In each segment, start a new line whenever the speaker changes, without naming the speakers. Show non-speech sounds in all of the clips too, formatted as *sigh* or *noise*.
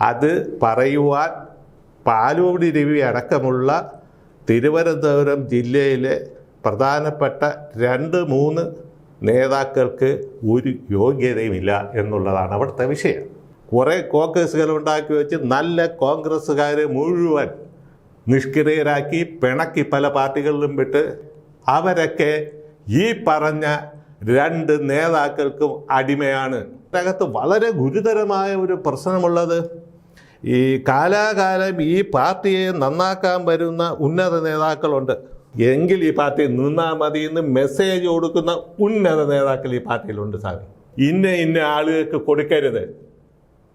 അത് പറയുവാൻ പാലോടി രവി അടക്കമുള്ള തിരുവനന്തപുരം ജില്ലയിലെ പ്രധാനപ്പെട്ട രണ്ട് മൂന്ന് നേതാക്കൾക്ക് ഒരു യോഗ്യതയുമില്ല എന്നുള്ളതാണ് അവിടുത്തെ വിഷയം. കുറേ കോൺഗ്രസ്സുകൾ ഉണ്ടാക്കി വെച്ച് നല്ല കോൺഗ്രസ്സുകാരെ മുഴുവൻ നിഷ്ക്രിയരാക്കി പിണക്കി പല പാർട്ടികളിലും വിട്ട് അവരൊക്കെ ഈ പറഞ്ഞ രണ്ട് നേതാക്കൾക്കും അടിമയാണ്. അതിനകത്ത് വളരെ ഗുരുതരമായ ഒരു പ്രശ്നമുള്ളത് ഈ കാലാകാലം ഈ പാർട്ടിയെ നന്നാക്കാൻ വരുന്ന ഉന്നത നേതാക്കളുണ്ട്. എങ്കിൽ ഈ പാർട്ടി നിന്നാൽ മതി എന്ന് മെസ്സേജ് കൊടുക്കുന്ന ഉന്നത നേതാക്കൾ ഈ പാർട്ടിയിലുണ്ട് സാമി ഇന്ന ഇന്ന ആളുകൾക്ക് കൊടുക്കരുത്.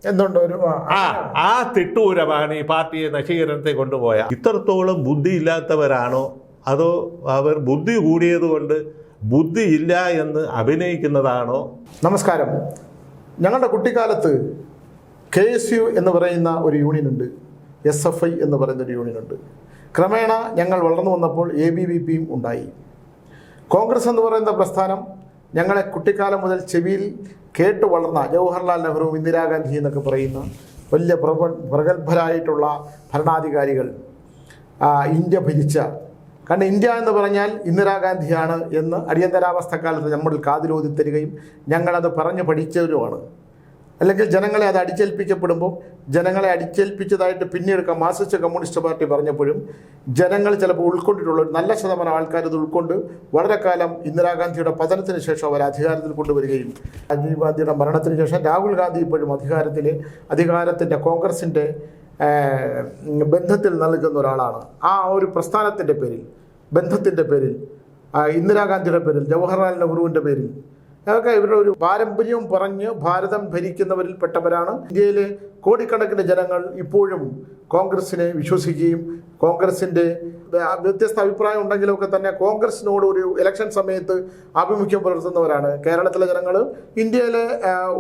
എന്തുണ്ട് ഒരു ആ,
ആ ആ തിട്ടൂരമാണ് ഈ പാർട്ടിയെ നശീകരണത്തെ കൊണ്ടുപോയ. ഇത്രത്തോളം ബുദ്ധി ഇല്ലാത്തവരാണോ അതോ അവർ ബുദ്ധി കൂടിയതുകൊണ്ട് ബുദ്ധി ഇല്ല എന്ന് അഭിനയിക്കുന്നതാണോ?
നമസ്കാരം. ഞങ്ങളുടെ കുട്ടിക്കാലത്ത് കെ എസ് യു എന്ന് പറയുന്ന ഒരു യൂണിയൻ ഉണ്ട്. എസ് എഫ് ഐ എന്ന് പറയുന്ന ഒരു യൂണിയൻ ഉണ്ട്. ക്രമേണ ഞങ്ങൾ വളർന്നു വന്നപ്പോൾ എ ബി വി പിയും ഉണ്ടായി. കോൺഗ്രസ് എന്ന് പറയുന്ന പ്രസ്ഥാനം ഞങ്ങളെ കുട്ടിക്കാലം മുതൽ ചെവിയിൽ കേട്ട് വളർന്ന ജവഹർലാൽ നെഹ്റു ഇന്ദിരാഗാന്ധി എന്നൊക്കെ പറയുന്ന വലിയ പ്രഗ പ്രഗത്ഭരായിട്ടുള്ള ഭരണാധികാരികൾ ഇന്ത്യ ഭരിച്ച കാരണം ഇന്ത്യ എന്ന് പറഞ്ഞാൽ ഇന്ദിരാഗാന്ധിയാണ് എന്ന് അടിയന്തരാവസ്ഥക്കാലത്ത് നമ്മൾ കാതിലോതി തരികയും ഞങ്ങളത് പറഞ്ഞു പഠിച്ചവരുമാണ്. അല്ലെങ്കിൽ ജനങ്ങളെ അത് അടിച്ചേൽപ്പിക്കപ്പെടുമ്പോൾ ജനങ്ങളെ അടിച്ചേൽപ്പിച്ചതായിട്ട് പിന്നീട് മാർസിസ്റ്റ് കമ്മ്യൂണിസ്റ്റ് പാർട്ടി പറഞ്ഞപ്പോഴും ജനങ്ങൾ ചിലപ്പോൾ ഉൾക്കൊണ്ടിട്ടുള്ള ഒരു നല്ല ശതമാനം ആൾക്കാർ ഇത് ഉൾക്കൊണ്ട് വളരെ കാലം ഇന്ദിരാഗാന്ധിയുടെ പതനത്തിന് ശേഷം അവർ അധികാരത്തിൽ കൊണ്ടുവരികയും രാജീവ് ഗാന്ധിയുടെ മരണത്തിന് ശേഷം രാഹുൽ ഗാന്ധി ഇപ്പോഴും അധികാരത്തിലെ അധികാരത്തിന്റെ കോൺഗ്രസിന്റെ ബന്ധത്തിൽ നൽകുന്ന ഒരാളാണ്. ആ ഒരു പ്രസ്ഥാനത്തിന്റെ പേരിൽ ബന്ധത്തിന്റെ പേരിൽ ഇന്ദിരാഗാന്ധിയുടെ പേരിൽ ജവഹർലാൽ നെഹ്റുവിന്റെ പേരിൽ അതൊക്കെ ഇവരുടെ ഒരു പാരമ്പര്യവും പറഞ്ഞ് ഭാരതം ഭരിക്കുന്നവരിൽ പെട്ടവരാണ് ഇന്ത്യയിലെ കോടിക്കണക്കിന് ജനങ്ങൾ ഇപ്പോഴും കോൺഗ്രസിനെ വിശ്വസിക്കുകയും കോൺഗ്രസിന്റെ വ്യ- വ്യത്യസ്ത അഭിപ്രായം ഉണ്ടെങ്കിലൊക്കെ തന്നെ കോൺഗ്രസിനോട് ഒരു ഇലക്ഷൻ സമയത്ത് ആഭിമുഖ്യം പുലർത്തുന്നവരാണ്. കേരളത്തിലെ ജനങ്ങൾ ഇന്ത്യയിലെ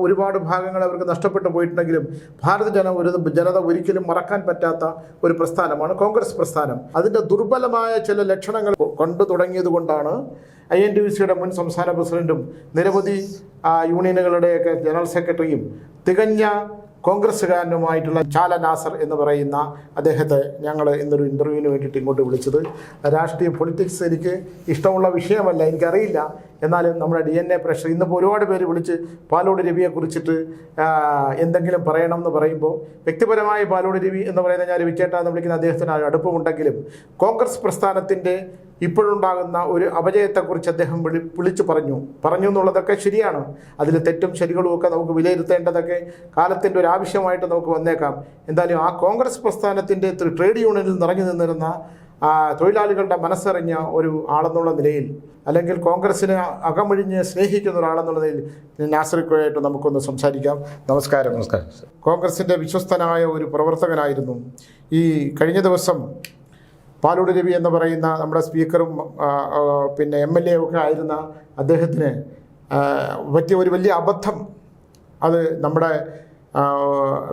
ഒരുപാട് ഭാഗങ്ങൾ അവർക്ക് നഷ്ടപ്പെട്ടു പോയിട്ടുണ്ടെങ്കിലും ഭാരത ജന ഒരു ജനത ഒരിക്കലും മറക്കാൻ പറ്റാത്ത ഒരു പ്രസ്ഥാനമാണ് കോൺഗ്രസ് പ്രസ്ഥാനം. അതിന്റെ ദുർബലമായ ചില ലക്ഷണങ്ങൾ കൊണ്ടു തുടങ്ങിയത് കൊണ്ടാണ് ഐ എൻ ടി സിയുടെ മുൻ സംസ്ഥാന പ്രസിഡന്റും നിരവധി യൂണിയനുകളുടെയൊക്കെ ജനറൽ സെക്രട്ടറിയും തികഞ്ഞ കോൺഗ്രസ്സുകാരനുമായിട്ടുള്ള ചാല നാസർ എന്ന് പറയുന്ന അദ്ദേഹത്തെ ഞങ്ങൾ ഇന്നൊരു ഇന്റർവ്യൂവിന് വേണ്ടിയിട്ട് ഇങ്ങോട്ട് വിളിച്ചത്. രാഷ്ട്രീയ പൊളിറ്റിക്സ് എനിക്ക് ഇഷ്ടമുള്ള വിഷയമല്ല എനിക്കറിയില്ല. എന്നാലും നമ്മുടെ ഡി എൻ എ പ്രഷർ ഇന്നിപ്പോൾ ഒരുപാട് പേര് വിളിച്ച് പാലോട് രവിയെ കുറിച്ചിട്ട് എന്തെങ്കിലും പറയണം എന്ന് പറയുമ്പോൾ വ്യക്തിപരമായി പാലോട് രവി എന്ന് പറയുന്ന ഞാൻ രവിച്ചേട്ട വിളിക്കുന്ന അദ്ദേഹത്തിന് അടുപ്പമുണ്ടെങ്കിലും കോൺഗ്രസ് പ്രസ്ഥാനത്തിന്റെ ഇപ്പോഴുണ്ടാകുന്ന ഒരു അപജയത്തെക്കുറിച്ച് അദ്ദേഹം വിളി വിളിച്ചു പറഞ്ഞു. പറഞ്ഞു എന്നുള്ളതൊക്കെ ശരിയാണ്. അതിൽ തെറ്റും ശരികളും ഒക്കെ നമുക്ക് വിലയിരുത്തേണ്ടതൊക്കെ കാലത്തിന്റെ ഒരു ആവശ്യമായിട്ട് നമുക്ക് വന്നേക്കാം. എന്തായാലും ആ കോൺഗ്രസ് പ്രസ്ഥാനത്തിന്റെ ട്രേഡ് യൂണിയനിൽ നിറഞ്ഞു നിന്നിരുന്ന ആ, തൊഴിലാളികളുടെ മനസ്സറിഞ്ഞ ഒരു ആളെന്നുള്ള നിലയിൽ അല്ലെങ്കിൽ കോൺഗ്രസിനെ അകമൊഴിഞ്ഞ് സ്നേഹിക്കുന്ന ഒരാളെന്നുള്ള നിലയിൽ നാസറിക്കുമായിട്ട് നമുക്കൊന്ന് സംസാരിക്കാം. നമസ്കാരം.
നമസ്കാരം
കോൺഗ്രസിന്റെ വിശ്വസ്തനായ ഒരു പ്രവർത്തകനായിരുന്നു. ഈ കഴിഞ്ഞ ദിവസം പാലോട് രവി എന്ന് പറയുന്ന നമ്മുടെ സ്പീക്കറും പിന്നെ എം എൽ എ ഒക്കെ ആയിരുന്ന അദ്ദേഹത്തിന് പറ്റിയ ഒരു വലിയ അബദ്ധം അത് നമ്മുടെ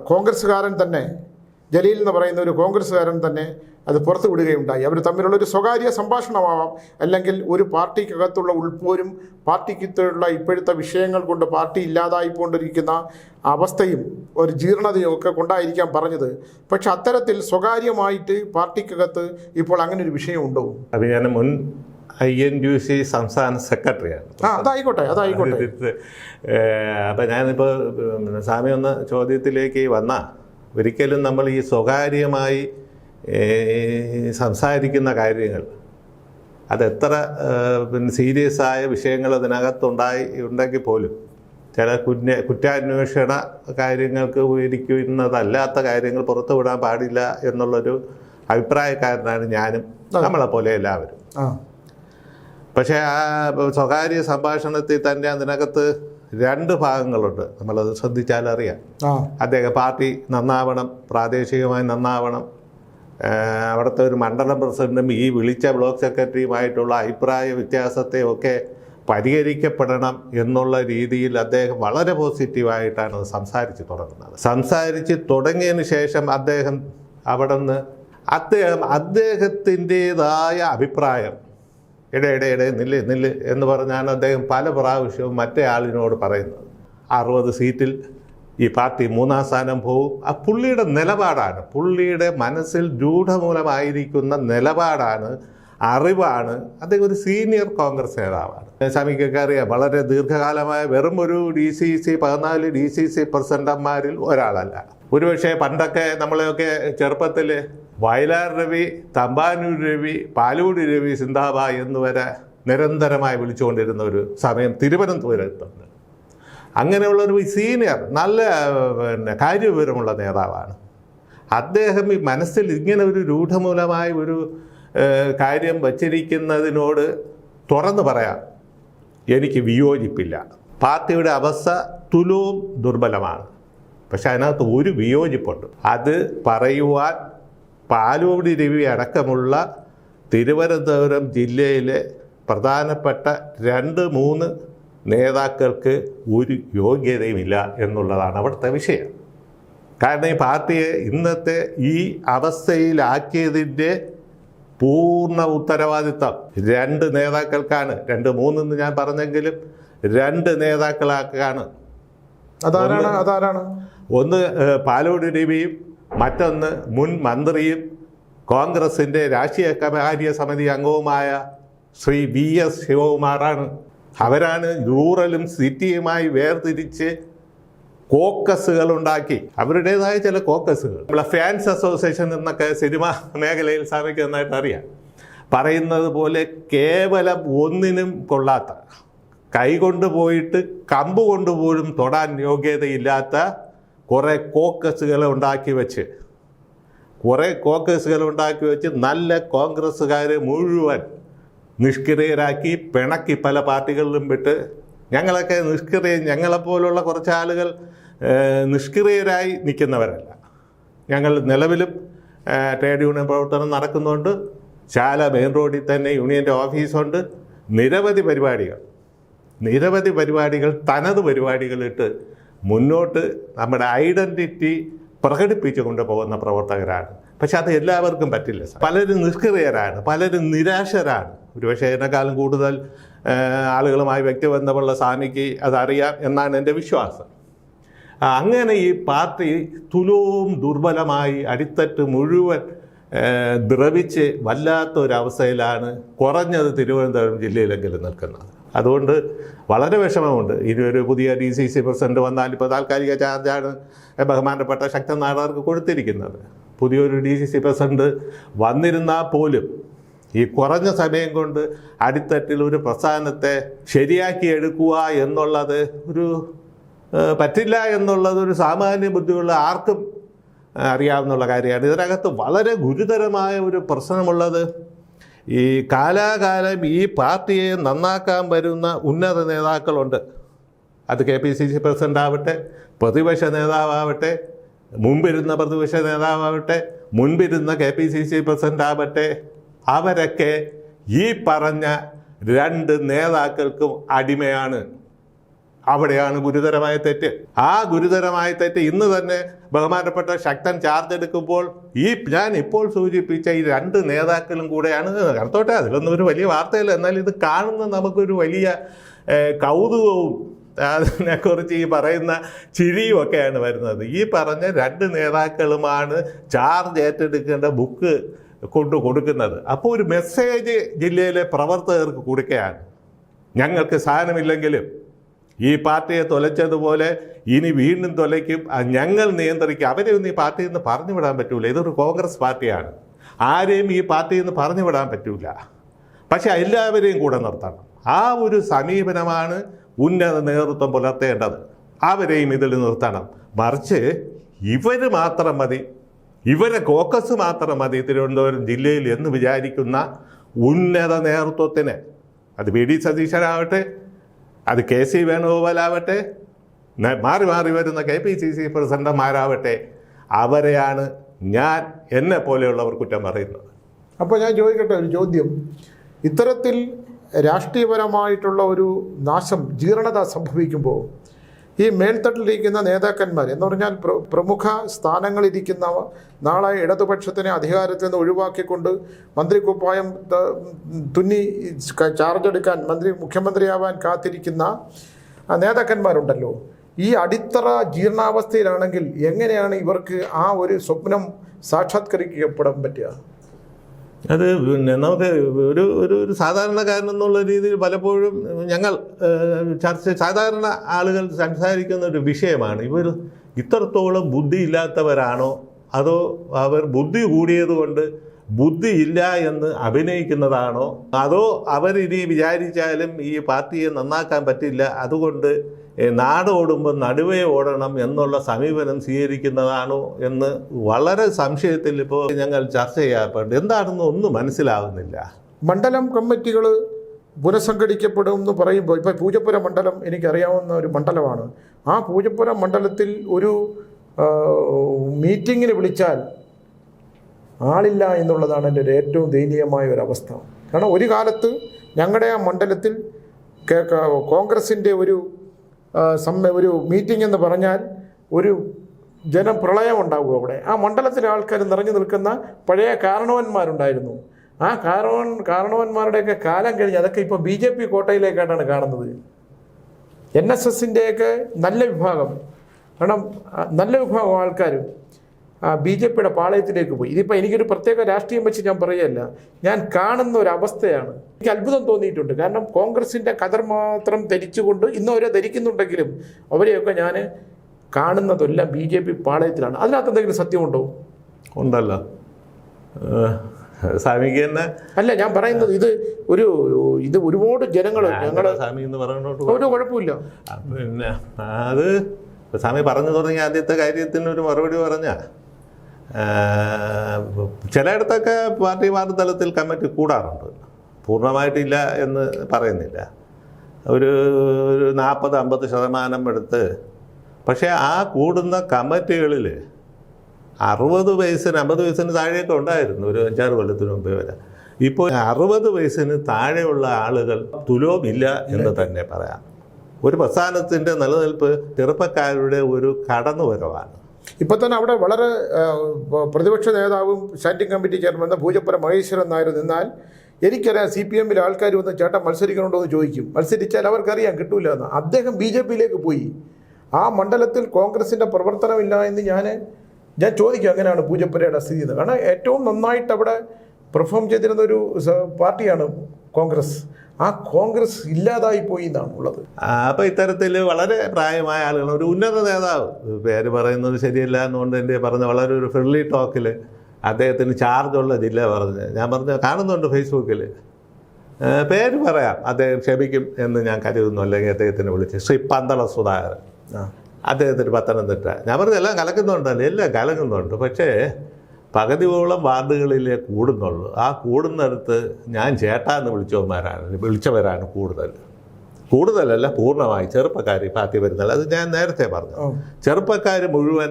കോൺഗ്രസ്സുകാരൻ തന്നെ ജലീൽ എന്ന് പറയുന്ന ഒരു കോൺഗ്രസ്സുകാരൻ തന്നെ അത് പുറത്തു വിടുകയുണ്ടായി. അവർ തമ്മിലുള്ള ഒരു സ്വകാര്യ സംഭാഷണമാവാം. അല്ലെങ്കിൽ ഒരു പാർട്ടിക്കകത്തുള്ള ഉൾപ്പോരും പാർട്ടിക്കകത്തുള്ള ഇപ്പോഴത്തെ വിഷയങ്ങൾ കൊണ്ട് പാർട്ടി ഇല്ലാതായിക്കൊണ്ടിരിക്കുന്ന അവസ്ഥയും ഒരു ജീർണതയും ഒക്കെ കൊണ്ടായിരിക്കാം പറഞ്ഞത്. പക്ഷെ അത്തരത്തിൽ സ്വകാര്യമായിട്ട് പാർട്ടിക്കകത്ത് ഇപ്പോൾ അങ്ങനെ ഒരു വിഷയമുണ്ടോ?
അത് ഞാൻ മുൻ ഐ എൻ യു സി സംസ്ഥാന സെക്രട്ടറിയാണ്.
അതായിക്കോട്ടെ അതായിക്കോട്ടെ.
അപ്പം ഞാനിപ്പോൾ സ്വാമി ഒന്ന് ചോദ്യത്തിലേക്ക് വന്ന. ഒരിക്കലും നമ്മൾ ഈ സ്വകാര്യമായി സംസാരിക്കുന്ന കാര്യങ്ങൾ. അതെത്ര പിന്നെ സീരിയസ് ആയ വിഷയങ്ങൾ അതിനകത്തുണ്ടായി ഉണ്ടെങ്കിൽ പോലും ചില കുറ്റ കുറ്റാന്വേഷണ കാര്യങ്ങൾക്ക് ഉപകരിക്കുന്നതല്ലാത്ത കാര്യങ്ങൾ പുറത്തു വിടാൻ പാടില്ല എന്നുള്ളൊരു അഭിപ്രായക്കാരനാണ് ഞാനും നമ്മളെപ്പോലെ എല്ലാവരും. പക്ഷേ ആ സ്വകാര്യ സംഭാഷണത്തിൽ തന്നെ അതിനകത്ത് രണ്ട് ഭാഗങ്ങളുണ്ട്. നമ്മളത് ശ്രദ്ധിച്ചാൽ അറിയാം
ആ.
അദ്ദേഹം പാർട്ടി നന്നാവണം പ്രാദേശികമായി നന്നാവണം അവിടുത്തെ ഒരു മണ്ഡലം പ്രസിഡന്റും ഈ വിളിച്ച ബ്ലോക്ക് സെക്രട്ടറിയുമായിട്ടുള്ള അഭിപ്രായ വ്യത്യാസത്തെ ഒക്കെ പരിഹരിക്കപ്പെടണം എന്നുള്ള രീതിയിൽ അദ്ദേഹം വളരെ പോസിറ്റീവായിട്ടാണ് സംസാരിച്ച് തുടങ്ങുന്നത്. സംസാരിച്ച് തുടങ്ങിയതിന് ശേഷം അദ്ദേഹം അവിടെ നിന്ന് അദ്ദേഹം അദ്ദേഹത്തിന്റെതായ അഭിപ്രായം ഇടേ നില്ല് നില്ല് എന്ന് പറഞ്ഞാണ് അദ്ദേഹം പല പ്രാവശ്യവും മറ്റേ ആളിനോട് പറയുന്നത്. അറുപത് സീറ്റിൽ ഈ പാർട്ടി മൂന്നാം സ്ഥാനം പോവും. ആ പുള്ളിയുടെ നിലപാടാണ്. പുള്ളിയുടെ മനസ്സിൽ രൂഢമൂലമായിരിക്കുന്ന നിലപാടാണ് അറിവാണ്. അദ്ദേഹം ഒരു സീനിയർ കോൺഗ്രസ് നേതാവാണ്. സ്വാമിക്കൊക്കെ അറിയാം വളരെ ദീർഘകാലമായ വെറും ഒരു ഡി സി സി പതിനാല് ഡി സി സി പ്രസിഡന്റന്മാരിൽ ഒരാളല്ല. ഒരുപക്ഷെ പണ്ടൊക്കെ നമ്മളെയൊക്കെ ചെറുപ്പത്തിൽ വയലാർ രവി തമ്പാനൂർ രവി പാലൂടി രവി സിന്താബ എന്നുവരെ നിരന്തരമായി വിളിച്ചുകൊണ്ടിരുന്ന ഒരു സമയം തിരുവനന്തപുരത്തുണ്ട്. അങ്ങനെയുള്ള ഒരു സീനിയർ നല്ല പിന്നെ കാര്യവിവരമുള്ള നേതാവാണ്. അദ്ദേഹം ഈ മനസ്സിൽ ഇങ്ങനെ ഒരു രൂഢമൂലമായ ഒരു കാര്യം വച്ചിരിക്കുന്നതിനോട് തുറന്നു പറയാം. എനിക്ക് വിയോജിപ്പില്ല. പാർട്ടിയുടെ അവസ്ഥ തുലവും ദുർബലമാണ്. പക്ഷെ അതിനകത്ത് ഒരു വിയോജിപ്പുണ്ട്. അത് പറയുവാൻ പാലോടി രവി അടക്കമുള്ള തിരുവനന്തപുരം ജില്ലയിലെ പ്രധാനപ്പെട്ട രണ്ട് മൂന്ന് നേതാക്കൾക്ക് ഒരു യോഗ്യതയുമില്ല എന്നുള്ളതാണ് അവിടുത്തെ വിഷയം. കാരണം ഈ പാർട്ടിയെ ഇന്നത്തെ ഈ അവസ്ഥയിലാക്കിയതിന്റെ പൂർണ ഉത്തരവാദിത്തം രണ്ട് നേതാക്കൾക്കാണ്. രണ്ട് മൂന്നെന്ന് ഞാൻ പറഞ്ഞെങ്കിലും രണ്ട് നേതാക്കളാക്കാണ്.
അതാരാണ്? അതാരാണ്?
ഒന്ന് പാലോട് രവിയും മറ്റൊന്ന് മുൻ മന്ത്രിയും കോൺഗ്രസിന്റെ രാഷ്ട്രീയ കാര്യ സമിതി അംഗവുമായ ശ്രീ വി എസ് ശിവകുമാറാണ്. അവരാണ് റൂറലും സിറ്റിയുമായി വേർതിരിച്ച് കോക്കസുകൾ ഉണ്ടാക്കി അവരുടേതായ ചില കോക്കസുകൾ. നമ്മളെ ഫാൻസ് അസോസിയേഷൻ എന്നൊക്കെ സിനിമ മേഖലയിൽ സാമിക്ക് നന്നായിട്ട് അറിയാം. പറയുന്നത് പോലെ കേവലം ഒന്നിനും കൊള്ളാത്ത കൈ കൊണ്ടുപോയിട്ട് കമ്പ് കൊണ്ടുപോലും തൊടാൻ യോഗ്യതയില്ലാത്ത കുറേ കോക്കസുകൾ ഉണ്ടാക്കി വെച്ച് കുറേ കോക്കസുകൾ ഉണ്ടാക്കി വെച്ച് നല്ല കോൺഗ്രസ്സുകാർ മുഴുവൻ നിഷ്ക്രിയരാക്കി പിണക്കി പല പാർട്ടികളിലും വിട്ട് ഞങ്ങളൊക്കെ നിഷ്ക്രിയ ഞങ്ങളെപ്പോലുള്ള കുറച്ച് ആളുകൾ നിഷ്ക്രിയരായി നിൽക്കുന്നവരല്ല. ഞങ്ങൾ നിലവിലും ട്രേഡ് യൂണിയൻ പ്രവർത്തനം നടക്കുന്നുണ്ട്. ചാല മെയിൻ റോഡിൽ തന്നെ യൂണിയന്റെ ഓഫീസുണ്ട്. നിരവധി പരിപാടികൾ നിരവധി പരിപാടികൾ തനത് പരിപാടികളിട്ട് മുന്നോട്ട് നമ്മുടെ ഐഡന്റിറ്റി പ്രകടിപ്പിച്ചു കൊണ്ടുപോകുന്ന പ്രവർത്തകരാണ്. പക്ഷെ അത് എല്ലാവർക്കും പറ്റില്ല. പലരും നിഷ്ക്രിയരാണ് പലരും നിരാശരാണ്. ഒരുപക്ഷെ എന്നെക്കാളും കൂടുതൽ ആളുകളുമായി വ്യക്തിബന്ധമുള്ള സ്വാമിക്ക് അതറിയാം എന്നാണ് എന്റെ വിശ്വാസം. അങ്ങനെ ഈ പാർട്ടി തുലവും ദുർബലമായി അടിത്തട്ട് മുഴുവൻ ദ്രവിച്ച് വല്ലാത്തൊരവസ്ഥയിലാണ് കുറഞ്ഞത് തിരുവനന്തപുരം ജില്ലയിലെങ്കിലും നിൽക്കുന്നത്. അതുകൊണ്ട് വളരെ വിഷമമുണ്ട്. ഇനി ഒരു പുതിയ ഡി സി സി പ്രസിഡന്റ് വന്നാൽ ഇപ്പോൾ താൽക്കാലിക ചാർജാണ് ബഹുമാനപ്പെട്ട ശക്തൻ നാടാർക്ക് കൊടുത്തിരിക്കുന്നത്. പുതിയൊരു ഡി സി സി പ്രസിഡന്റ് വന്നിരുന്നാൽ പോലും ഈ കുറഞ്ഞ സമയം കൊണ്ട് അടിത്തട്ടിൽ ഒരു പ്രസ്ഥാനത്തെ ശരിയാക്കി എടുക്കുക എന്നുള്ളത് ഒരു പറ്റില്ല എന്നുള്ളത് ഒരു സാമാന്യ ബുദ്ധിയുള്ള ആർക്കും അറിയാവുന്ന കാര്യമാണ്. ഇതിനകത്ത് വളരെ ഗുരുതരമായ ഒരു പ്രശ്നമുള്ളത് ഈ കാലാകാലം ഈ പാർട്ടിയെ നന്നാക്കാൻ വരുന്ന ഉന്നത നേതാക്കളുണ്ട്. അത് K P C C president ആവട്ടെ പ്രതിപക്ഷ നേതാവട്ടെ മുമ്പിരുന്ന പ്രതിപക്ഷ നേതാവട്ടെ മുൻപിരുന്ന K P C C president ആവട്ടെ അവരൊക്കെ ഈ പറഞ്ഞ രണ്ട് നേതാക്കൾക്കും അടിമയാണ്. അവിടെയാണ് ഗുരുതരമായ തെറ്റ്. ആ ഗുരുതരമായ തെറ്റ് ഇന്ന് തന്നെ ബഹുമാനപ്പെട്ട ശക്തൻ ചാർജ് എടുക്കുമ്പോൾ ഈ ഞാൻ ഇപ്പോൾ സൂചിപ്പിച്ച ഈ രണ്ട് നേതാക്കളും കൂടെയാണ് കറുത്തോട്ടെ അതിലൊന്നും ഒരു വലിയ വാർത്തയല്ല. എന്നാൽ ഇത് കാണുന്ന നമുക്കൊരു വലിയ കൗതുകവും അതിനെക്കുറിച്ച് ഈ പറയുന്ന ചിഴിയും ഒക്കെയാണ് വരുന്നത്. ഈ പറഞ്ഞ രണ്ട് നേതാക്കളുമാണ് ചാർജ് ഏറ്റെടുക്കേണ്ട ബുക്ക് കൊണ്ട് കൊടുക്കുന്നത്. അപ്പോൾ ഒരു മെസ്സേജ് ജില്ലയിലെ പ്രവർത്തകർക്ക് കൊടുക്കുകയാണ്. ഞങ്ങൾക്ക് സാധനമില്ലെങ്കിലും ഈ പാർട്ടിയെ തൊലച്ചതുപോലെ ഇനി വീണ്ടും തൊലയ്ക്കും. ഞങ്ങൾ നിയന്ത്രിക്കും. അവരെ ഒന്നും ഈ പാർട്ടിയിൽ നിന്ന് പറഞ്ഞു വിടാൻ പറ്റൂല. ഇതൊരു കോൺഗ്രസ് പാർട്ടിയാണ്. ആരെയും ഈ പാർട്ടിയിൽ നിന്ന് പറഞ്ഞു വിടാൻ പറ്റൂല. പക്ഷെ എല്ലാവരെയും കൂടെ നിർത്തണം. ആ ഒരു സമീപനമാണ് ഉന്നത നേതൃത്വം പുലർത്തേണ്ടത്. അവരെയും ഇതിൽ നിർത്തണം. മറിച്ച് ഇവർ മാത്രം മതി. ഇവരെ കോക്കസ് മാത്രം മതി തിരുവനന്തപുരം ജില്ലയിൽ എന്ന് വിചാരിക്കുന്ന ഉന്നത നേതൃത്വത്തിന്. അത് വി ഡി സതീശനാവട്ടെ അത് കെ സി വേണുഗോപാലാവട്ടെ മാറി മാറി വരുന്ന കെ പി സി സി പ്രസിഡന്റുമാരാവട്ടെ അവരെയാണ് ഞാൻ എന്നെ പോലെയുള്ളവർ കുറ്റം പറയുന്നത്.
അപ്പോൾ ഞാൻ ചോദിക്കട്ടെ ഒരു ചോദ്യം. ഇത്തരത്തിൽ രാഷ്ട്രീയപരമായിട്ടുള്ള ഒരു നാശം ജീർണത സംഭവിക്കുമ്പോൾ ഈ മേൽത്തട്ടിലിരിക്കുന്ന നേതാക്കന്മാർ എന്ന് പറഞ്ഞാൽ പ്ര പ്രമുഖ സ്ഥാനങ്ങളിരിക്കുന്ന നാളെ ഇടതുപക്ഷത്തിനെ അധികാരത്തിൽ നിന്ന് ഒഴിവാക്കിക്കൊണ്ട് മന്ത്രി കുപ്പായം തുന്നി ചാർജ് എടുക്കാൻ മന്ത്രി മുഖ്യമന്ത്രിയാവാൻ കാത്തിരിക്കുന്ന നേതാക്കന്മാരുണ്ടല്ലോ. ഈ അടിത്തറ ജീർണാവസ്ഥയിലാണെങ്കിൽ എങ്ങനെയാണ് ഇവർക്ക് ആ ഒരു സ്വപ്നം സാക്ഷാത്കരിക്കപ്പെടാൻ പറ്റുക?
അത് പിന്നെ നമുക്ക് ഒരു ഒരു ഒരു സാധാരണക്കാരൻ എന്നുള്ള രീതിയിൽ പലപ്പോഴും ഞങ്ങൾ ചർച്ച സാധാരണ ആളുകൾ സംസാരിക്കുന്ന ഒരു വിഷയമാണ്. ഇവർ ഇത്രത്തോളം ബുദ്ധി ഇല്ലാത്തവരാണോ അതോ അവർ ബുദ്ധി കൂടിയതുകൊണ്ട് ബുദ്ധി ഇല്ല എന്ന് അഭിനയിക്കുന്നതാണോ? അതോ അവരിനി വിചാരിച്ചാലും ഈ പാർട്ടിയെ നന്നാക്കാൻ പറ്റില്ല. അതുകൊണ്ട് നാട് ഓടുമ്പോൾ നടുവേ ഓടണം എന്നുള്ള സമീപനം സ്വീകരിക്കുന്നതാണോ എന്ന് വളരെ സംശയത്തിൽ ഇപ്പോൾ ഞങ്ങൾ ചർച്ച ചെയ്യാറുണ്ട്. എന്താണെന്ന് ഒന്നും മനസ്സിലാവുന്നില്ല.
മണ്ഡലം കമ്മിറ്റികൾ പുനഃസംഘടിക്കപ്പെടും എന്ന് പറയുമ്പോൾ ഇപ്പോൾ പൂജപ്പുര മണ്ഡലം എനിക്കറിയാവുന്ന ഒരു മണ്ഡലമാണ്. ആ പൂജപ്പുര മണ്ഡലത്തിൽ ഒരു മീറ്റിങ്ങിന് വിളിച്ചാൽ ആളില്ല എന്നുള്ളതാണ് എന്റെ ഒരു ഏറ്റവും ദയനീയമായ ഒരു അവസ്ഥ. കാരണം ഒരു കാലത്ത് ഞങ്ങളുടെ ആ മണ്ഡലത്തിൽ കോൺഗ്രസിന്റെ ഒരു ഒരു മീറ്റിംഗ് എന്ന് പറഞ്ഞാൽ ഒരു ജനപ്രളയം ഉണ്ടാകും അവിടെ. ആ മണ്ഡലത്തിലെ ആൾക്കാർ നിറഞ്ഞു നിൽക്കുന്ന പഴയ കാരണവന്മാരുണ്ടായിരുന്നു. ആ കാരണവൻ കാരണവന്മാരുടെയൊക്കെ കാലം കഴിഞ്ഞ് അതൊക്കെ ഇപ്പോൾ ബി ജെ പി കോട്ടയിലേക്കായിട്ടാണ് കാണുന്നത്. എൻ എസ് എസിന്റെയൊക്കെ നല്ല വിഭാഗം. കാരണം നല്ല വിഭാഗം ആൾക്കാർ ബി ജെ പിയുടെ പാളയത്തിലേക്ക് പോയി. ഇതിപ്പോൾ എനിക്കൊരു പ്രത്യേക രാഷ്ട്രീയം വെച്ച് ഞാൻ പറയുകയല്ല. ഞാൻ കാണുന്ന ഒരു അവസ്ഥയാണ്. എനിക്ക് അത്ഭുതം തോന്നിയിട്ടുണ്ട്. കാരണം കോൺഗ്രസിന്റെ കതർ മാത്രം ധരിച്ചുകൊണ്ട് ഇന്ന് അവരെ ധരിക്കുന്നുണ്ടെങ്കിലും അവരെയൊക്കെ ഞാൻ കാണുന്നതെല്ലാം ബി ജെ പി പാളയത്തിലാണ്. അതിനകത്ത് എന്തെങ്കിലും സത്യമുണ്ടോ?
ഉണ്ടല്ല. ഏഹ്, സ്വാമിക്ക് തന്നെ
അല്ല ഞാൻ പറയുന്നത് ഇത് ഒരു ഇത് ഒരുപാട് ജനങ്ങൾ ഞങ്ങൾ
സ്വാമി എന്ന് പറഞ്ഞോട്ട്
ഒരു കുഴപ്പമില്ല.
പിന്നെ അത് സ്വാമി പറഞ്ഞു തുടങ്ങിയ ആദ്യത്തെ കാര്യത്തിന് ഒരു മറുപടി പറഞ്ഞ? ചിലയിടത്തൊക്കെ പാർട്ടി വാർഡ് തലത്തിൽ കമ്മിറ്റി കൂടാറുണ്ട്. പൂർണമായിട്ടില്ല എന്ന് പറയുന്നില്ല. ഒരു ഒരു നാൽപ്പത് അമ്പത് ശതമാനം എടുത്ത് പക്ഷേ ആ കൂടുന്ന കമ്മിറ്റികളിൽ അറുപത് വയസ്സിന് അമ്പത് വയസ്സിന് താഴെയൊക്കെ ഉണ്ടായിരുന്നു ഒരു അഞ്ചാറ് കൊല്ലത്തിന് മുമ്പേ വരെ. ഇപ്പോൾ അറുപത് വയസ്സിന് താഴെയുള്ള ആളുകൾ തുലോമില്ല എന്ന് തന്നെ പറയാം. ഒരു പ്രസ്ഥാനത്തിന്റെ നിലനിൽപ്പ് ചെറുപ്പക്കാരുടെ ഒരു കടന്നുവരവാണ്.
ഇപ്പൊ തന്നെ അവിടെ വളരെ പ്രതിപക്ഷ നേതാവും standing committee chairman Bhujappura Maheshwaran Nair നിന്നാൽ എനിക്കറിയാം സി പി എമ്മിൽ ആൾക്കാർ വന്ന് ചേട്ടൻ മത്സരിക്കണുണ്ടോ എന്ന് ചോദിക്കും. മത്സരിച്ചാൽ അവർക്കറിയാം കിട്ടൂല എന്ന് അദ്ദേഹം ബി ജെ പിയിലേക്ക് പോയി. ആ മണ്ഡലത്തിൽ കോൺഗ്രസിന്റെ പ്രവർത്തനമില്ല എന്ന് ഞാൻ ഞാൻ ചോദിക്കും അങ്ങനെയാണ് പൂജപ്പുരയുടെ സ്ഥിതി എന്ന്. കാരണം ഏറ്റവും നന്നായിട്ട് അവിടെ പെർഫോം ചെയ്തിരുന്ന ഒരു പാർട്ടിയാണ് കോൺഗ്രസ്. ആ കോൺഗ്രസ് ഇല്ലാതായി പോയി എന്നാണ് ഉള്ളത്.
അപ്പോൾ ഇത്തരത്തിൽ വളരെ പ്രായമായ ആളുകൾ ഒരു ഉന്നത നേതാവ് പേര് പറയുന്നത് ശരിയല്ല എന്നുകൊണ്ട് എന്റെ പറഞ്ഞ വളരെ ഒരു ഫ്രണ്ട്ലി ടോക്കിൽ അദ്ദേഹത്തിന് ചാർജുള്ള ജില്ല പറഞ്ഞ്. ഞാൻ പറഞ്ഞ കാണുന്നുണ്ട് ഫേസ്ബുക്കിൽ പേര് പറയാം. അദ്ദേഹം ക്ഷമിക്കും എന്ന് ഞാൻ കരുതുന്നു. അല്ലെങ്കിൽ അദ്ദേഹത്തിനെ വിളിച്ച് ശ്രീ പന്തള സുധാകരൻ. അദ്ദേഹത്തിന് പത്തനംതിട്ട. ഞാൻ പറഞ്ഞ എല്ലാം കലക്കുന്നുണ്ടല്ലോ എല്ലാം കലങ്ങുന്നുണ്ട്. പക്ഷേ പകുതിയോളം വാർഡുകളിലെ കൂടുന്നുള്ളൂ. ആ കൂടുന്നിടത്ത് ഞാൻ ചേട്ടാന്ന് വിളിച്ചവന്മാരാണ്. വിളിച്ചവരാണ് കൂടുതൽ. കൂടുതലല്ല പൂർണമായി ചെറുപ്പക്കാർ പാർട്ടി വരുന്നില്ല അത് ഞാൻ നേരത്തെ പറഞ്ഞു. ചെറുപ്പക്കാർ മുഴുവൻ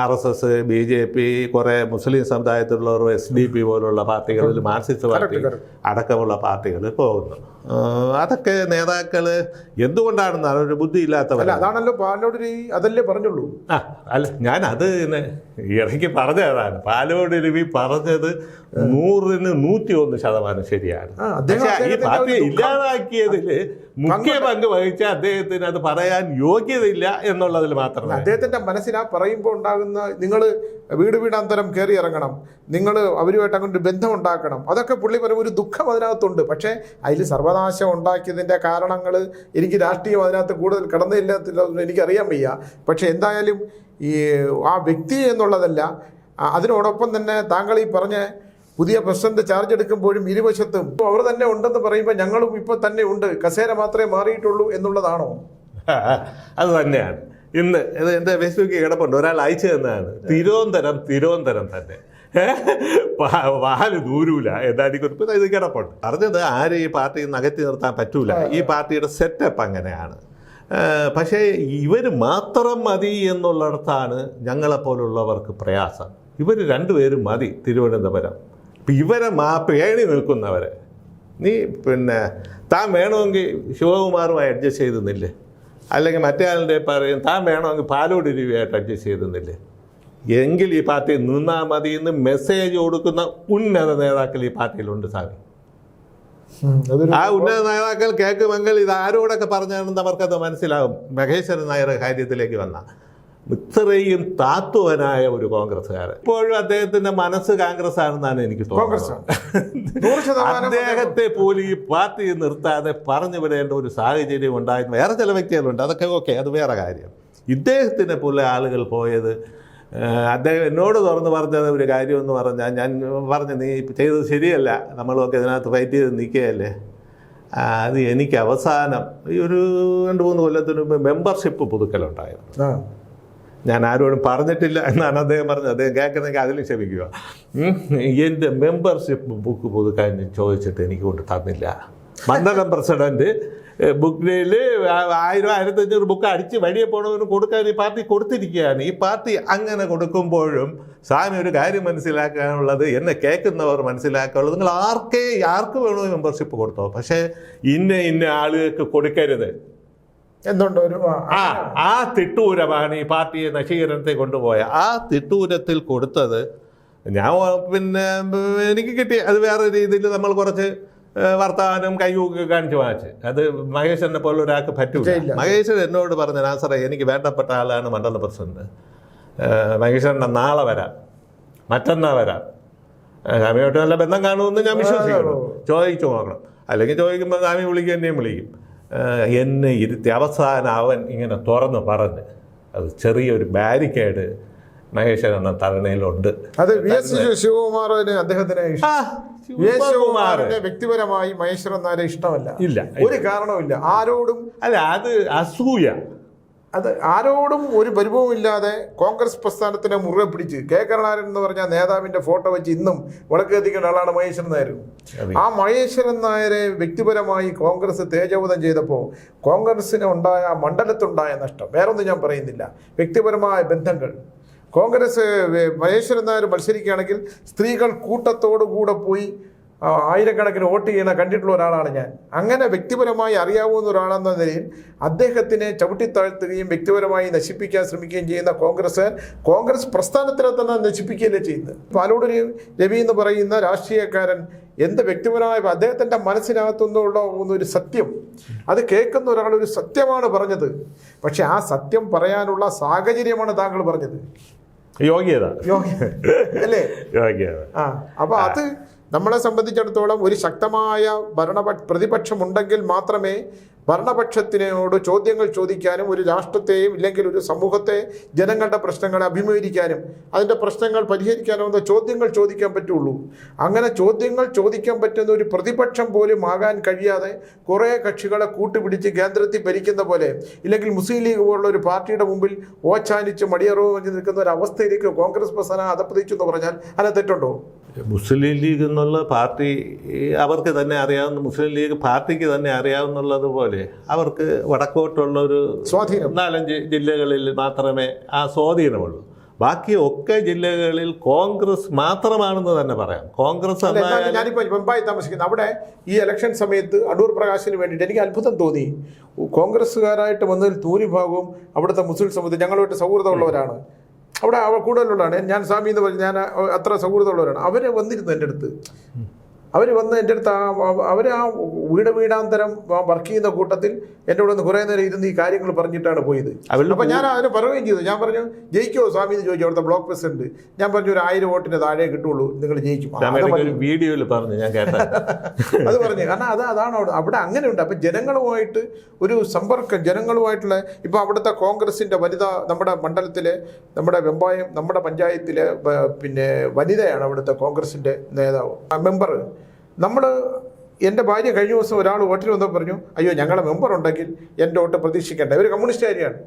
R S S B J P കുറേ മുസ്ലിം സമുദായത്തിലുള്ളവർ എസ് ഡി പി പോലുള്ള പാർട്ടികളിൽ മാർക്സിസ്റ്റ് പാർട്ടി അടക്കമുള്ള പാർട്ടികൾ പോകുന്നു. അതൊക്കെ നേതാക്കൾ എന്തുകൊണ്ടാണെന്ന് ഒരു ബുദ്ധി
അല്ല
ഇല്ലാത്തവരല്ല
അതാണല്ലോ പാലോട് അതല്ലേ പറഞ്ഞുള്ളൂ.
ആ അല്ല ഞാൻ അത് ഇടയ്ക്ക് പറഞ്ഞതാണ്. പാലോട് രവി പറഞ്ഞത് നൂറിന് നൂറ്റി ഒന്ന് ശതമാനം ശരിയാണ്. ഈ പാർട്ടിയെ ഇല്ലാതാക്കിയതിൽ മുഖ്യ പങ്ക് വഹിച്ച അദ്ദേഹത്തിന് അത് പറയാൻ യോഗ്യതയില്ല എന്നുള്ളതിൽ മാത്രമേ.
അദ്ദേഹത്തിന്റെ മനസ്സിൽ ആ പറയുമ്പോൾ ഉണ്ടാകുന്ന നിങ്ങൾ വീട് വീടാന്തരം കയറി ഇറങ്ങണം. നിങ്ങൾ അവരുമായിട്ട് അങ്ങോട്ട് ബന്ധം ഉണ്ടാക്കണം അതൊക്കെ പുള്ളി പറയും ഒരു ദുഃഖം അതിനകത്തുണ്ട്. പക്ഷേ അതിൽ സർവനാശം ഉണ്ടാക്കിയതിന്റെ കാരണങ്ങൾ എനിക്ക് രാഷ്ട്രീയം അതിനകത്ത് കൂടുതൽ കടന്നില്ലാത്തില്ല എനിക്കറിയാൻ വയ്യ. പക്ഷേ എന്തായാലും ഈ ആ വ്യക്തി എന്നുള്ളതല്ല അതിനോടൊപ്പം തന്നെ താങ്കൾ ഈ പറഞ്ഞ പുതിയ പ്രസിഡന്റ് ചാർജ് എടുക്കുമ്പോഴും ഇരുവശത്തും അവർ തന്നെ ഉണ്ടെന്ന് പറയുമ്പോൾ ഞങ്ങളും ഇപ്പോൾ തന്നെ ഉണ്ട്. കസേര മാത്രമേ മാറിയിട്ടുള്ളൂ എന്നുള്ളതാണോ? *laughs*
അത് തന്നെയാണ്. ഇന്ന് എന്റെ എന്റെ ഫേസ്ബുക്കിൽ കിടപ്പുണ്ട്. ഒരാൾ അയച്ചു തന്നതാണ്. തിരുവനന്തപുരം തിരുവനന്തപുരം തന്നെ. വാൽ ദൂരൂല. കുറിപ്പ് ഇത് കിടപ്പുണ്ട്. പറഞ്ഞത് ആരും ഈ പാർട്ടി നകത്തി നിർത്താൻ പറ്റൂല. ഈ പാർട്ടിയുടെ സെറ്റപ്പ് അങ്ങനെയാണ്. പക്ഷേ ഇവർ മാത്രം മതി എന്നുള്ളിടത്താണ് ഞങ്ങളെപ്പോലുള്ളവർക്ക് പ്രയാസം. ഇവർ രണ്ടുപേരും മതി തിരുവനന്തപുരം. ഇപ്പം ഇവരെ മാ പേണി നിൽക്കുന്നവരെ. നീ പിന്നെ താൻ വേണമെങ്കിൽ ശിവകുമാറുമായി അഡ്ജസ്റ്റ് ചെയ്തെന്നില്ലേ അല്ലെങ്കിൽ മറ്റേ ആളുടെ പറയും താൻ വേണമെങ്കിൽ പാലോട് രൂപയായിട്ട് അഡ്ജസ്റ്റ് ചെയ്തെന്നില്ലേ? എങ്കിൽ ഈ പാർട്ടി നിന്നാൽ മതി എന്ന് മെസ്സേജ് കൊടുക്കുന്ന ഉന്നത നേതാക്കൾ ഈ പാർട്ടിയിലുണ്ട് സ്വാമി ആ ഉന്നത നേതാക്കൾ കേൾക്കുമെങ്കിൽ ഇത് ആരോടൊക്കെ പറഞ്ഞാണെന്ന് അവർക്കത് മനസ്സിലാകും മഹേശ്വരൻ നായർ കാര്യത്തിലേക്ക് വന്ന. ഇത്രയും താത്വനായ ഒരു കോൺഗ്രസ്സുകാരൻ. ഇപ്പോഴും അദ്ദേഹത്തിന്റെ മനസ്സ് കോൺഗ്രസ് ആണെന്നാണ് എനിക്ക് തോന്നുന്നത്. അദ്ദേഹത്തെ പോലും ഈ പാർട്ടി നിർത്താതെ പറഞ്ഞു വിടേണ്ട ഒരു സാഹചര്യം ഉണ്ടായിരുന്നു. വേറെ ചില വ്യക്തികളുണ്ട്. അതൊക്കെ ഓക്കെ അത് വേറെ കാര്യം. ഇദ്ദേഹത്തിനെ പോലെ ആളുകൾ പോയത് അദ്ദേഹം എന്നോട് തുറന്ന് പറഞ്ഞത് ഒരു കാര്യം എന്ന് പറഞ്ഞാൽ ഞാൻ പറഞ്ഞു നീ ചെയ്തത് ശരിയല്ല. നമ്മളൊക്കെ ഇതിനകത്ത് ഫൈറ്റ് ചെയ്ത് നിൽക്കുകയല്ലേ? അത് എനിക്ക് അവസാനം ഈ ഒരു രണ്ട് മൂന്ന് കൊല്ലത്തിന് മുമ്പ് മെമ്പർഷിപ്പ് പുതുക്കലുണ്ടായിരുന്നു. ഞാൻ ആരോടും പറഞ്ഞിട്ടില്ല എന്നാണ് അദ്ദേഹം പറഞ്ഞത്. അദ്ദേഹം കേൾക്കുന്നെങ്കിൽ അതിലും ക്ഷമിക്കുക. എന്റെ മെമ്പർഷിപ്പ് ബുക്ക് പുതുക്കാൻ ചോദിച്ചിട്ട് എനിക്ക് കൊണ്ട് തന്നില്ല. മണ്ഡലം പ്രസിഡന്റ് ഡേയിൽ ആയിരം ആയിരത്തഞ്ഞൂറ് ബുക്ക് അടിച്ച് വഴിയെ പോണവന് കൊടുക്കാൻ ഈ പാർട്ടി കൊടുത്തിരിക്കുകയാണ്. ഈ പാർട്ടി അങ്ങനെ കൊടുക്കുമ്പോഴും സ്വാമി ഒരു കാര്യം മനസ്സിലാക്കാനുള്ളത് എന്നെ കേൾക്കുന്നവർ മനസ്സിലാക്കാനുള്ളത്. നിങ്ങൾ ആർക്കേ ആർക്ക് വേണോ മെമ്പർഷിപ്പ് കൊടുത്തോ. പക്ഷേ ഇന്ന ഇന്ന ആളുകൾക്ക് കൊടുക്കരുത്.
എന്തുണ്ട് ഒരു ആ,
ആ തിട്ടൂരമാണ് ഈ പാർട്ടിയെ നശീകരണത്തെ കൊണ്ടുപോയ. ആ തിട്ടൂരത്തിൽ കൊടുത്തത് ഞാൻ പിന്നെ എനിക്ക് കിട്ടി അത് വേറെ രീതിയിൽ നമ്മൾ കുറച്ച് വർത്തമാനം കൈകൂക്കി കാണിച്ച് വാങ്ങിച്ച്. അത് മഹേശ്വരനെ പോലെ ഒരാൾക്ക് പറ്റൂല. മഹേശ്വരൻ എന്നോട് പറഞ്ഞ നാസറേ എനിക്ക് വേണ്ടപ്പെട്ട ആളാണ് മണ്ഡല പ്രസിഡന്റ്. മഹേശ്വരന്റെ നാളെ വരാം. മറ്റന്നാ വരാം. സ്വാമിയായിട്ട് നല്ല ബന്ധം കാണുമെന്ന് ഞാൻ വിശ്വസിക്കുന്നു. ചോദിച്ചു നോക്കണം. അല്ലെങ്കിൽ ചോദിക്കുമ്പോൾ സ്വാമി വിളിക്കുക എന്നെയും വിളിക്കും. എന്നെ ഇരുത്തി അവസാനം അവൻ ഇങ്ങനെ തുറന്ന് പറഞ്ഞ്. അത് ചെറിയൊരു ബാരിക്കേഡ് മഹേശ്വരൻ എന്ന തരണയിലുണ്ട്
അത് വി എസ് ശിവകുമാറിന് അദ്ദേഹത്തിന് വ്യക്തിപരമായി മഹേശ്വരൻ നായരെ ഇഷ്ടമല്ല.
ഇല്ല
ഒരു കാരണവുമില്ല. ആരോടും
അല്ല അത് അസൂയ.
അത് ആരോടും ഒരു പരിഭവമില്ലാതെ കോൺഗ്രസ് പ്രസ്ഥാനത്തിനെ മുറുകെ പിടിച്ച് കെ കരുണാകരൻ എന്ന് പറഞ്ഞ നേതാവിന്റെ ഫോട്ടോ വെച്ച് ഇന്നും വിളക്ക് ആളാണ് മഹേശ്വരൻ നായർ ആ മഹേശ്വരൻ നായരെ വ്യക്തിപരമായി കോൺഗ്രസ് തേജോവധം ചെയ്തപ്പോൾ കോൺഗ്രസിന് ഉണ്ടായ മണ്ഡലത്തുണ്ടായ നഷ്ടം വേറൊന്നും ഞാൻ പറയുന്നില്ല. വ്യക്തിപരമായ ബന്ധങ്ങൾ. കോൺഗ്രസ് മഹേശ്വരൻ നായർ മത്സരിക്കുകയാണെങ്കിൽ സ്ത്രീകൾ കൂട്ടത്തോടു കൂടെ പോയി ആയിരക്കണക്കിന് വോട്ട് ചെയ്യണ കണ്ടിട്ടുള്ള ഒരാളാണ് ഞാൻ. അങ്ങനെ വ്യക്തിപരമായി അറിയാവുന്ന ഒരാളെന്ന നിലയിൽ അദ്ദേഹത്തിനെ ചവിട്ടിത്താഴ്ത്തുകയും വ്യക്തിപരമായി നശിപ്പിക്കാൻ ശ്രമിക്കുകയും ചെയ്യുന്ന കോൺഗ്രസ് കോൺഗ്രസ് പ്രസ്ഥാനത്തിനെ തന്നെ നശിപ്പിക്കുകയല്ലേ ചെയ്യുന്നത്? പാലോട് രവി എന്ന് പറയുന്ന രാഷ്ട്രീയക്കാരൻ എന്ത് വ്യക്തിപരമായ അദ്ദേഹത്തിന്റെ മനസ്സിനകത്തുനിന്നുള്ള ഒരു സത്യം അത് കേൾക്കുന്ന ഒരാൾ ഒരു സത്യമാണ് പറഞ്ഞത്. പക്ഷേ ആ സത്യം പറയാനുള്ള സാഹചര്യമാണ് താങ്കൾ പറഞ്ഞത്.
യോഗ്യത.
യോഗ്യത. അല്ലേ?
യോഗ്യത.
ആ അപ്പോൾ അത് നമ്മളെ സംബന്ധിച്ചിടത്തോളം ഒരു ശക്തമായ ഭരണപക്ഷ പ്രതിപക്ഷമുണ്ടെങ്കിൽ മാത്രമേ ഭരണപക്ഷത്തിനോട് ചോദ്യങ്ങൾ ചോദിക്കാനും ഒരു രാഷ്ട്രത്തെയും ഇല്ലെങ്കിൽ ഒരു സമൂഹത്തെ ജനങ്ങളുടെ പ്രശ്നങ്ങളെ അഭിമുഖീകരിക്കാനും അതിന്റെ പ്രശ്നങ്ങൾ പരിഹരിക്കാനും ചോദ്യങ്ങൾ ചോദിക്കാൻ പറ്റുള്ളൂ. അങ്ങനെ ചോദ്യങ്ങൾ ചോദിക്കാൻ പറ്റുന്ന ഒരു പ്രതിപക്ഷം പോലും ആകാൻ കഴിയാതെ കുറേ കക്ഷികളെ കൂട്ടുപിടിച്ച് കേന്ദ്രത്തിൽ ഭരിക്കുന്ന പോലെ ഇല്ലെങ്കിൽ മുസ്ലിം ലീഗ് പോലുള്ള ഒരു പാർട്ടിയുടെ മുമ്പിൽ ഓച്ചാനിച്ച് മടിയറവ് വഞ്ചി നിൽക്കുന്ന ഒരു അവസ്ഥയിലേക്ക് കോൺഗ്രസ് പ്രസ്ഥാനം അതപ്പതിച്ചു എന്ന് പറഞ്ഞാൽ അല്ല തെറ്റുണ്ടോ?
മുസ്ലിം ലീഗ് എന്നുള്ള പാർട്ടി അവർക്ക് തന്നെ അറിയാവുന്ന മുസ്ലിം ലീഗ് പാർട്ടിക്ക് തന്നെ അറിയാവുന്നുള്ളതുപോലെ അവർക്ക് വടക്കോട്ടുള്ള ഒരു
സ്വാധീനം.
നാലഞ്ച് ജില്ലകളിൽ മാത്രമേ ആ സ്വാധീനമുള്ളൂ. ബാക്കി ഒക്കെ ജില്ലകളിൽ കോൺഗ്രസ് മാത്രമാണെന്ന് തന്നെ പറയാം. കോൺഗ്രസ്
ഞാനിപ്പോൾ മുംബൈ താമസിക്കുന്നത് അവിടെ ഈ ഇലക്ഷൻ സമയത്ത് അടൂർ പ്രകാശിന് വേണ്ടിയിട്ട് എനിക്ക് അത്ഭുതം തോന്നി. കോൺഗ്രസ്സുകാരായിട്ട് വന്നതിൽ ഭൂരിഭാഗവും അവിടുത്തെ മുസ്ലിം സമൂഹത്തിൽ ഞങ്ങളുമായിട്ട് സൗഹൃദമുള്ളവരാണ്. അവിടെ അവ കൂടുതലുള്ളതാണ്. ഞാൻ സ്വാമി എന്ന് പറഞ്ഞു ഞാൻ അത്ര സൗഹൃദമുള്ളവരാണ്. അവരെ വന്നിരുന്നു എന്റെ അടുത്ത്. അവർ വന്ന് എന്റെ അടുത്ത് അവർ ആ വീട് വീടാന്തരം വർക്ക് ചെയ്യുന്ന കൂട്ടത്തിൽ എന്റെ കൂടെ നിന്ന് കുറേ നേരം ഇരുന്ന് ഈ കാര്യങ്ങൾ പറഞ്ഞിട്ടാണ് പോയത്.
അപ്പോൾ
അപ്പം ഞാൻ അതിന് പറയുകയും ചെയ്തു. ഞാൻ പറഞ്ഞു ജയിക്കുമോ സ്വാമി എന്ന് ചോദിച്ചു. അവിടുത്തെ ബ്ലോക്ക് പ്രസിഡന്റ്. ഞാൻ പറഞ്ഞു ഒരു ആയിരം വോട്ടിന് താഴെ കിട്ടുള്ളൂ. നിങ്ങൾ ജയിക്കും.
വീഡിയോയിൽ പറഞ്ഞു ഞാൻ കേട്ട *laughs*
അത് പറഞ്ഞു. കാരണം അത് അതാണ് അവിടെ. അവിടെ അങ്ങനെയുണ്ട്. അപ്പം ജനങ്ങളുമായിട്ട് ഒരു സമ്പർക്കം ജനങ്ങളുമായിട്ടുള്ള ഇപ്പോൾ അവിടുത്തെ കോൺഗ്രസിന്റെ വനിത നമ്മുടെ മണ്ഡലത്തിലെ നമ്മുടെ വെമ്പായം നമ്മുടെ പഞ്ചായത്തിലെ പിന്നെ വനിതയാണ് അവിടുത്തെ കോൺഗ്രസിന്റെ നേതാവ് മെമ്പർ നമ്മൾ എന്റെ ഭാര്യ കഴിഞ്ഞ ദിവസം ഒരാൾ വോട്ടിൽ വന്നപ്പോൾ പറഞ്ഞു അയ്യോ ഞങ്ങളുടെ മെമ്പർ ഉണ്ടെങ്കിൽ എന്റെ വോട്ട് പ്രതീക്ഷിക്കേണ്ട. ഇവർ കമ്മ്യൂണിസ്റ്റുകാരിയാണ്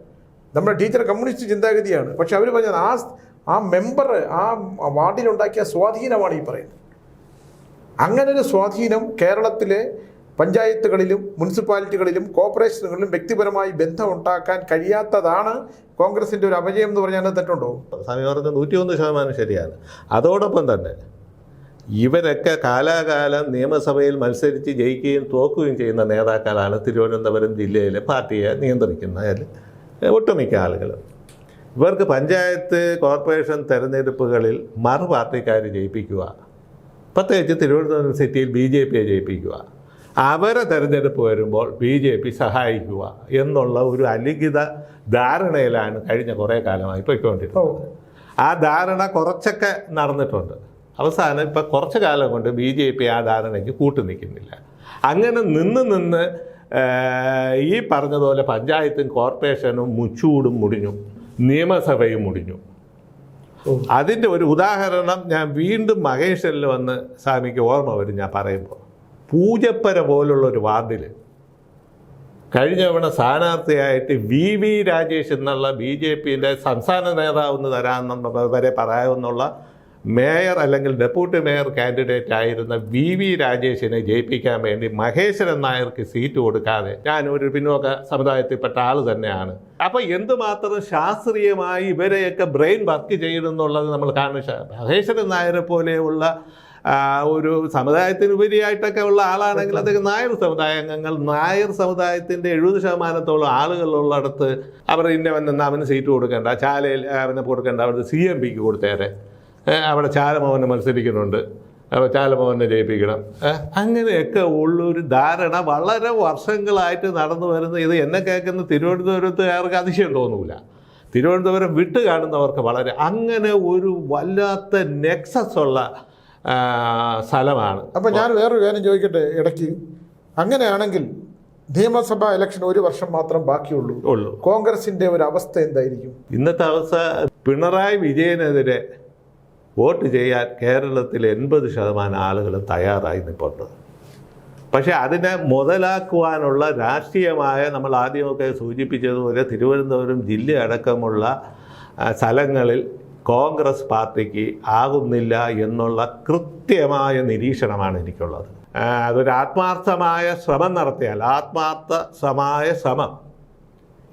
നമ്മുടെ ടീച്ചർ കമ്മ്യൂണിസ്റ്റ് ചിന്താഗതിയാണ്. പക്ഷെ അവർ പറഞ്ഞത് ആ ആ മെമ്പർ ആ വാർഡിലുണ്ടാക്കിയ സ്വാധീനമാണ് ഈ പറയുന്നത്. അങ്ങനെ ഒരു സ്വാധീനം കേരളത്തിലെ പഞ്ചായത്തുകളിലും മുനിസിപ്പാലിറ്റികളിലും കോർപ്പറേഷനുകളിലും വ്യക്തിപരമായി ബന്ധം ഉണ്ടാക്കാൻ കഴിയാത്തതാണ് കോൺഗ്രസിന്റെ ഒരു അപജയം എന്ന് പറഞ്ഞാൽ തെറ്റുണ്ടോ?
സമയം പറഞ്ഞ നൂറ്റിയൊന്ന് ശതമാനം ശരിയാണ്. അതോടൊപ്പം തന്നെ ഇവരൊക്കെ കാലാകാലം നിയമസഭയിൽ മത്സരിച്ച് ജയിക്കുകയും തോക്കുകയും ചെയ്യുന്ന നേതാക്കളാണ് തിരുവനന്തപുരം ജില്ലയിലെ പാർട്ടിയെ നിയന്ത്രിക്കുന്ന ഒട്ടുമിക്ക ആളുകളും ഇവർക്ക് പഞ്ചായത്ത് കോർപ്പറേഷൻ തെരഞ്ഞെടുപ്പുകളിൽ മറു പാർട്ടിക്കാർ ജയിപ്പിക്കുക പ്രത്യേകിച്ച് തിരുവനന്തപുരം സിറ്റിയിൽ ബി ജെ പിയെ ജയിപ്പിക്കുക അവരെ തെരഞ്ഞെടുപ്പ് വരുമ്പോൾ ബി ജെ പി സഹായിക്കുക എന്നുള്ള ഒരു അലിഖിത ധാരണയിലാണ് കഴിഞ്ഞ കുറേ കാലമായി പോയിക്കൊണ്ടിരുന്നത്. ആ ധാരണ കുറച്ചൊക്കെ നടന്നിട്ടുണ്ട്. അവസാനം ഇപ്പം കുറച്ച് കാലം കൊണ്ട് ബി ജെ പി ആ ധാരണയ്ക്ക് കൂട്ടു നിൽക്കുന്നില്ല. അങ്ങനെ നിന്ന് നിന്ന് ഈ പറഞ്ഞതുപോലെ പഞ്ചായത്തും കോർപ്പറേഷനും മുച്ചൂടും മുടിഞ്ഞു. നിയമസഭയും മുടിഞ്ഞു. അതിന്റെ ഒരു ഉദാഹരണം ഞാൻ വീണ്ടും മഹേശ്വരിൽ വന്ന് സ്വാമിക്ക് ഓർമ്മ വരും ഞാൻ പറയുമ്പോൾ. പൂജപ്പര പോലുള്ള ഒരു വാർഡിൽ കഴിഞ്ഞ തവണ സ്ഥാനാർത്ഥിയായിട്ട് വി വി രാജേഷ് എന്നുള്ള ബി ജെ പിന്റെ സംസ്ഥാന നേതാവെന്ന് തരാമെന്നുള്ള വരെ പറയാമെന്നുള്ള മേയർ അല്ലെങ്കിൽ ഡെപ്യൂട്ടി മേയർ കാൻഡിഡേറ്റ് ആയിരുന്ന വി വി രാജേഷിനെ ജയിപ്പിക്കാൻ വേണ്ടി മഹേശ്വരൻ നായർക്ക് സീറ്റ് കൊടുക്കാതെ ഞാൻ ഒരു പിന്നോക്ക സമുദായത്തിൽപ്പെട്ട ആൾ തന്നെയാണ്. അപ്പോൾ എന്തുമാത്രം ശാസ്ത്രീയമായി ഇവരെയൊക്കെ ബ്രെയിൻ വർക്ക് ചെയ്യുന്നുള്ളത് നമ്മൾ കാണുന്ന മഹേശ്വരൻ നായരെ പോലെയുള്ള ഒരു സമുദായത്തിന് ഉപരിയായിട്ടൊക്കെ ഉള്ള ആളാണെങ്കിൽ അദ്ദേഹം നായർ സമുദായ അംഗങ്ങൾ. നായർ സമുദായത്തിന്റെ എഴുപത് ശതമാനത്തോളം ആളുകളുള്ളിടത്ത് അവർ ഇന്നവൻ അവന് സീറ്റ് കൊടുക്കേണ്ട ചാലയിൽ അവന് കൊടുക്കേണ്ട അവർ സി എം പിക്ക് കൊടുത്തേരെ. അവിടെ ചാരമോഹനെ മത്സരിക്കുന്നുണ്ട്. അപ്പോൾ ചാലമോഹനെ ജയിപ്പിക്കണം. അങ്ങനെയൊക്കെ ഉള്ളൊരു ധാരണ വളരെ വർഷങ്ങളായിട്ട് നടന്നു വരുന്ന ഇത് എന്നെ കേൾക്കുന്ന തിരുവനന്തപുരത്തുകാർക്ക് അതിശയം തോന്നൂല. തിരുവനന്തപുരം വിട്ട് കാണുന്നവർക്ക് വളരെ അങ്ങനെ ഒരു വല്ലാത്ത നെക്സസ് ഉള്ള സ്ഥലമാണ്.
അപ്പോൾ ഞാൻ വേറൊരു കാര്യം ചോദിക്കട്ടെ ഇടയ്ക്ക്. അങ്ങനെയാണെങ്കിൽ നിയമസഭാ ഇലക്ഷൻ ഒരു വർഷം മാത്രം ബാക്കിയുള്ളൂ.
ഉള്ളൂ.
കോൺഗ്രസിന്റെ ഒരു അവസ്ഥ എന്തായിരിക്കും?
ഇന്നത്തെ അവസ്ഥ പിണറായി വിജയനെതിരെ വോട്ട് ചെയ്യാൻ കേരളത്തിൽ എൺപത് ശതമാനം ആളുകളും തയ്യാറായി നിൽപ്പുണ്ട് പക്ഷേ അതിനെ മുതലാക്കുവാനുള്ള രാഷ്ട്രീയമായ നമ്മൾ ആദ്യമൊക്കെ സൂചിപ്പിച്ചതുപോലെ തിരുവനന്തപുരം ജില്ല അടക്കമുള്ള സ്ഥലങ്ങളിൽ കോൺഗ്രസ് പാർട്ടിക്ക് ആകുന്നില്ല എന്നുള്ള കൃത്യമായ നിരീക്ഷണമാണ് എനിക്കുള്ളത്. അതൊരു ആത്മാർത്ഥമായ ശ്രമം നടത്തിയാൽ ആത്മാർത്ഥമായ ശ്രമം.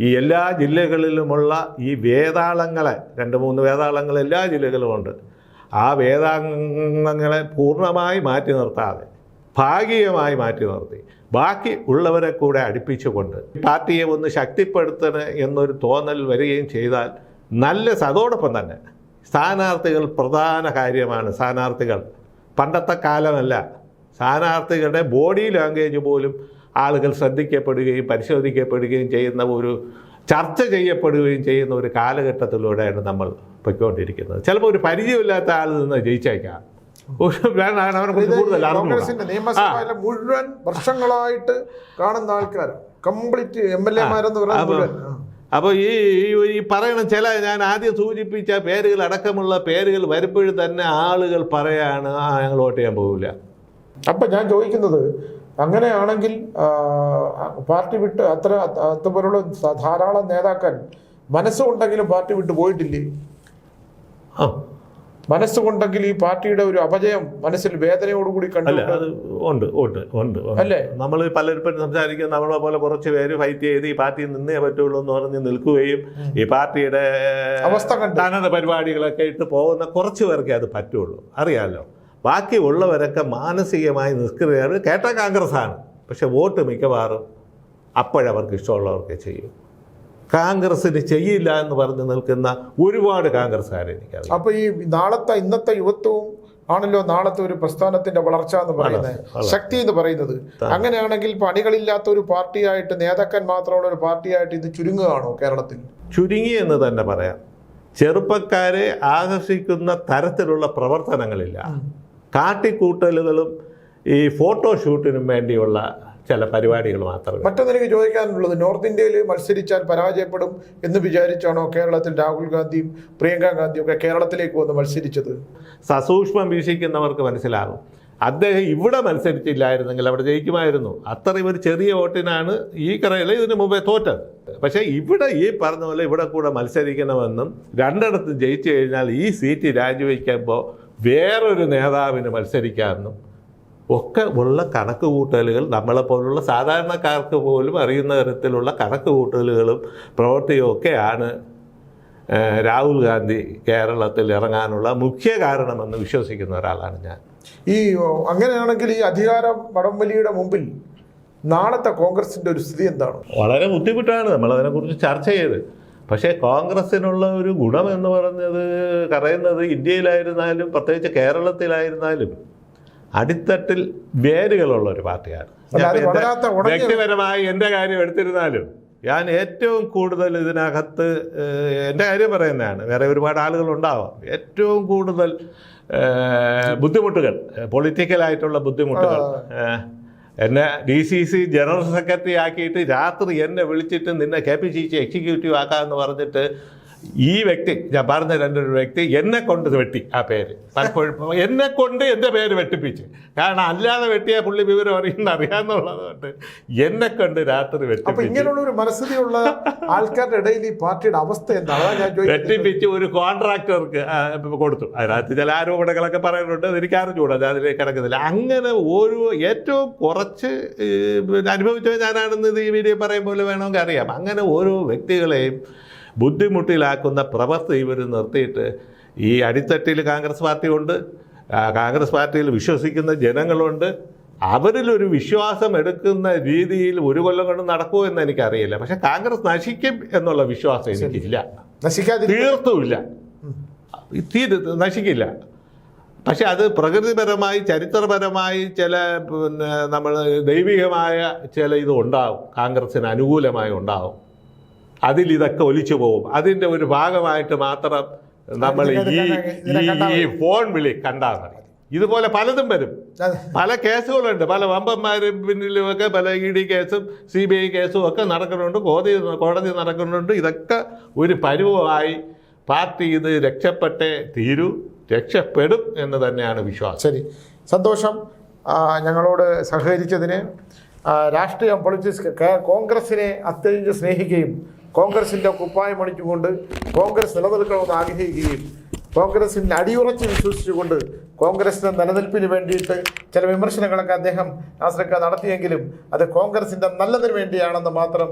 ഈ എല്ലാ ജില്ലകളിലുമുള്ള ഈ വേതാളങ്ങളെ രണ്ട് മൂന്ന് വേതാളങ്ങൾ എല്ലാ ജില്ലകളിലുമുണ്ട്. ആ വേദാംഗങ്ങളെ പൂർണമായി മാറ്റി നിർത്താതെ ഭാഗികമായി മാറ്റി നിർത്തി. ബാക്കി ഉള്ളവരെ കൂടെ അടുപ്പിച്ചുകൊണ്ട് പാർട്ടിയെ ഒന്ന് ശക്തിപ്പെടുത്തണം എന്നൊരു തോന്നൽ വരികയും ചെയ്താൽ നല്ല അതോടൊപ്പം തന്നെ സ്ഥാനാർത്ഥികൾ പ്രധാന കാര്യമാണ്. സ്ഥാനാർത്ഥികൾ പണ്ടത്തെ കാലമല്ല. സ്ഥാനാർത്ഥികളുടെ ബോഡി ലാംഗ്വേജ് പോലും ആളുകൾ ശ്രദ്ധിക്കപ്പെടുകയും പരിശോധിക്കപ്പെടുകയും ചെയ്യുന്ന ഒരു ചർച്ച ചെയ്യപ്പെടുകയും ചെയ്യുന്ന ഒരു കാലഘട്ടത്തിലൂടെയാണ് നമ്മൾ പൊയ്ക്കൊണ്ടിരിക്കുന്നത്. ചിലപ്പോൾ ഒരു പരിചയമില്ലാത്ത ആളിൽ നിന്ന് ജയിച്ചേക്കാം.
കോൺഗ്രസിന്റെ നിയമസഭയിലെ മുഴുവൻ വർഷങ്ങളായിട്ട് കാണുന്ന ആൾക്കാർ കംപ്ലീറ്റ് എം എൽ എമാരെന്ന് പറയുന്നത്
അപ്പൊ- അപ്പോൾ ഈ- ഈ പറയണ ചില ഞാൻ ആദ്യം സൂചിപ്പിച്ച പേരുകൾ അടക്കമുള്ള പേരുകൾ വരുമ്പോഴും തന്നെ ആളുകൾ പറയാണ് ആ ഞങ്ങൾ വോട്ട് ചെയ്യാൻ പോകില്ല
അപ്പൊ ഞാൻ ചോദിക്കുന്നത് അങ്ങനെയാണെങ്കിൽ പാർട്ടി വിട്ട് അത്ര അതുപോലുള്ള ധാരാളം നേതാക്കൾ മനസ്സുകൊണ്ടെങ്കിലും പാർട്ടി വിട്ട് പോയിട്ടില്ലേ?
ആ.
മനസ്സുകൊണ്ടെങ്കിൽ ഈ പാർട്ടിയുടെ ഒരു അപജയം മനസ്സിൽ വേദനയോടുകൂടി കണ്ടു
ഉണ്ട് ഉണ്ട് ഉണ്ട്
അല്ലേ?
നമ്മൾ പലരും സംസാരിക്കും നമ്മളെ പോലെ കുറച്ച് പേര് ഫൈറ്റ് ചെയ്ത് ഈ പാർട്ടിയിൽ നിന്നേ പറ്റുള്ളൂ എന്ന് പറഞ്ഞ് നിൽക്കുകയും ഈ പാർട്ടിയുടെ
അവസ്ഥ
കണ്ടാനത പരിപാടികളൊക്കെ ഇട്ട് പോകുന്ന കുറച്ച് പേർക്കേ അത് പറ്റുള്ളൂ. അറിയാമല്ലോ ബാക്കി ഉള്ളവരൊക്കെ മാനസികമായി നിഷ്ക്രിയർ കേട്ട കോൺഗ്രസ്സാണ്. പക്ഷെ വോട്ട് മിക്കവാറും അപ്പോഴവർക്ക് ഇഷ്ടമുള്ളവർക്ക് ചെയ്യും. കോൺഗ്രസിന് ചെയ്യില്ല എന്ന് പറഞ്ഞ് നിൽക്കുന്ന ഒരുപാട് കോൺഗ്രസ്സുകാരെ എനിക്കറിയാം.
അപ്പൊ ഈ നാളത്തെ ഇന്നത്തെ യുവത്വവും ആണല്ലോ നാളത്തെ ഒരു പ്രസ്ഥാനത്തിന്റെ വളർച്ച എന്ന് പറയുന്നത്. ശക്തി എന്ന് പറയുന്നത്. അങ്ങനെയാണെങ്കിൽ പണികളില്ലാത്ത ഒരു പാർട്ടിയായിട്ട് നേതാക്കൻ മാത്രമുള്ള ഒരു പാർട്ടിയായിട്ട് ഇത് ചുരുങ്ങുകയാണോ കേരളത്തിൽ?
ചുരുങ്ങി എന്ന് തന്നെ പറയാം. ചെറുപ്പക്കാരെ ആകർഷിക്കുന്ന തരത്തിലുള്ള പ്രവർത്തനങ്ങളില്ല. കാട്ടിക്കൂട്ടലുകളും ഈ ഫോട്ടോഷൂട്ടിനും വേണ്ടിയുള്ള ചില പരിപാടികൾ മാത്രമേ
മറ്റൊന്നെനിക്ക് ചോദിക്കാനുള്ളത് നോർത്ത് ഇന്ത്യയിൽ മത്സരിച്ചാൽ പരാജയപ്പെടും എന്ന് വിചാരിച്ചാണോ കേരളത്തിൽ രാഹുൽ ഗാന്ധിയും പ്രിയങ്ക ഗാന്ധിയും ഒക്കെ കേരളത്തിലേക്ക് വന്ന് മത്സരിച്ചത്?
സസൂക്ഷ്മം വീക്ഷിക്കുന്നവർക്ക് മനസ്സിലാകും. അദ്ദേഹം ഇവിടെ മത്സരിച്ചില്ലായിരുന്നെങ്കിൽ അവിടെ ജയിക്കുമായിരുന്നു. അത്രയും ഒരു ചെറിയ വോട്ടിനാണ് ഈ കറയിൽ ഇതിനു മുമ്പേ തോറ്റത്. പക്ഷേ ഇവിടെ ഈ പറഞ്ഞ പോലെ ഇവിടെ കൂടെ മത്സരിക്കണമെന്നും രണ്ടിടത്ത് ജയിച്ചു കഴിഞ്ഞാൽ ഈ സീറ്റ് രാജിവെക്കുമ്പോൾ വേറൊരു നേതാവിന് മത്സരിക്കാമെന്നും ഒക്കെ ഉള്ള കണക്ക് കൂട്ടലുകൾ നമ്മളെപ്പോലുള്ള സാധാരണക്കാർക്ക് പോലും അറിയുന്ന തരത്തിലുള്ള കണക്ക് കൂട്ടലുകളും പ്രവൃത്തിയും ഒക്കെയാണ് രാഹുൽ ഗാന്ധി കേരളത്തിൽ ഇറങ്ങാനുള്ള മുഖ്യ കാരണമെന്ന് വിശ്വസിക്കുന്ന ഒരാളാണ് ഞാൻ.
ഈ അങ്ങനെയാണെങ്കിൽ ഈ അധികാരം വടംവലിയുടെ മുമ്പിൽ നാളത്തെ കോൺഗ്രസിന്റെ ഒരു സ്ഥിതി എന്താണ്?
വളരെ ബുദ്ധിമുട്ടാണ് നമ്മളതിനെക്കുറിച്ച് ചർച്ച ചെയ്ത്. പക്ഷേ കോൺഗ്രസ്സിനുള്ള ഒരു ഗുണം എന്ന് പറഞ്ഞത് പറയുന്നത് ഇന്ത്യയിലായിരുന്നാലും പ്രത്യേകിച്ച് കേരളത്തിലായിരുന്നാലും അടിത്തട്ടിൽ വേരുകളുള്ള ഒരു പാർട്ടിയാണ്. വ്യക്തിപരമായി എന്റെ കാര്യം എടുത്തിരുന്നാലും ഞാൻ ഏറ്റവും കൂടുതൽ ഇതിനകത്ത് എന്റെ കാര്യം പറയുന്നതാണ്. വേറെ ഒരുപാട് ആളുകളുണ്ടാവാം ഏറ്റവും കൂടുതൽ ബുദ്ധിമുട്ടുകൾ പൊളിറ്റിക്കലായിട്ടുള്ള ബുദ്ധിമുട്ടുകൾ എന്നെ D C C general secretary ആക്കിയിട്ട് രാത്രി എന്നെ വിളിച്ചിട്ട് നിന്നെ K P C C executive ആക്കാമെന്ന് പറഞ്ഞിട്ട് ഈ വ്യക്തി ഞാൻ പറഞ്ഞ രണ്ടൊരു വ്യക്തി എന്നെ കൊണ്ട് വെട്ടി ആ പേര്. പലപ്പോഴും എന്നെ കൊണ്ട് എന്റെ പേര് വെട്ടിപ്പിച്ച്. കാരണം അല്ലാതെ വെട്ടിയ പുള്ളി വിവരം അറിയുന്ന അറിയാന്നുള്ളത് കൊണ്ട് എന്നെ കൊണ്ട് രാത്രി വെട്ടിപ്പിച്ച്.
ഇങ്ങനെയുള്ള ഒരു മനസ്സിലുള്ള ആൾക്കാരുടെ ഇടയിൽ ഈ പാർട്ടിയുടെ അവസ്ഥ എന്താണ്?
വെട്ടിപ്പിച്ച് ഒരു കോൺട്രാക്ടർക്ക് കൊടുത്തു. അതിനകത്ത് ചില ആരോപണങ്ങളൊക്കെ പറയുന്നുണ്ട്. എനിക്ക് അറിഞ്ഞുകൂടാ ഞാൻ അതിലേക്ക് കിടക്കുന്നില്ല. അങ്ങനെ ഒരു ഏറ്റവും കുറച്ച് അനുഭവിച്ചത് ഞാനാണെന്ന് ഈ വീഡിയോ പറയും പോലെ വേണമെങ്കിൽ അറിയാം. അങ്ങനെ ഓരോ വ്യക്തികളെയും ബുദ്ധിമുട്ടിലാക്കുന്ന പ്രവൃത്തി ഇവർ നിർത്തിയിട്ട് ഈ അടിത്തട്ടിൽ കോൺഗ്രസ് പാർട്ടിയുണ്ട്. ഉണ്ട് കോൺഗ്രസ് പാർട്ടിയിൽ വിശ്വസിക്കുന്ന ജനങ്ങളുണ്ട്. അവരിലൊരു വിശ്വാസം എടുക്കുന്ന രീതിയിൽ ഒരു കൊല്ലം കൊണ്ട് നടക്കുമോ എന്ന് എനിക്കറിയില്ല. പക്ഷെ കോൺഗ്രസ് നശിക്കും എന്നുള്ള വിശ്വാസം എനിക്കില്ല.
നശിക്കാതെ
തീർത്തുമില്ല. തീര് നശിക്കില്ല. പക്ഷെ അത് പ്രകൃതിപരമായി ചരിത്രപരമായി ചില പിന്നെ നമ്മൾ ദൈവികമായ ചില ഇത് ഉണ്ടാവും. കോൺഗ്രസിന് അനുകൂലമായി ഉണ്ടാവും. അതിൽ ഇതൊക്കെ ഒലിച്ചു പോകും. അതിന്റെ ഒരു ഭാഗമായിട്ട് മാത്രം നമ്മൾ ഈ ഈ ഫോൺ വിളി കണ്ടാൽ മതി. ഇതുപോലെ പലതും വരും. പല കേസുകളുണ്ട്. പല വമ്പന്മാരും പിന്നിലുമൊക്കെ പല ഇ ഡി കേസും സി ബി ഐ കേസും ഒക്കെ നടക്കുന്നുണ്ട്. കോടതി കോടതി നടക്കുന്നുണ്ട്. ഇതൊക്കെ ഒരു പരുവമായി പാർട്ടി ഇത് രക്ഷപ്പെട്ടേ തീരൂ രക്ഷപ്പെടും എന്ന് തന്നെയാണ് വിശ്വാസം.
ശരി. സന്തോഷം. ഞങ്ങളോട് സഹകരിച്ചതിന് രാഷ്ട്രീയം പൊളിറ്റിക്സ് കോൺഗ്രസിനെ അത്യധികം സ്നേഹിക്കുകയും കോൺഗ്രസിന്റെ കുപ്പായം അണിച്ചുകൊണ്ട് കോൺഗ്രസ് നിലനിൽക്കണമെന്ന് ആഗ്രഹിക്കുകയും കോൺഗ്രസിന് അടിയുറച്ച് വിശ്വസിച്ചുകൊണ്ട് കോൺഗ്രസിന്റെ നിലനിൽപ്പിന് വേണ്ടിയിട്ട് ചില വിമർശനങ്ങളൊക്കെ അദ്ദേഹം നാസറക്ക നടത്തിയെങ്കിലും അത് കോൺഗ്രസിന്റെ നല്ലതിന് വേണ്ടിയാണെന്ന് മാത്രം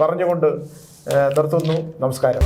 പറഞ്ഞുകൊണ്ട് നിർത്തുന്നു. നമസ്കാരം.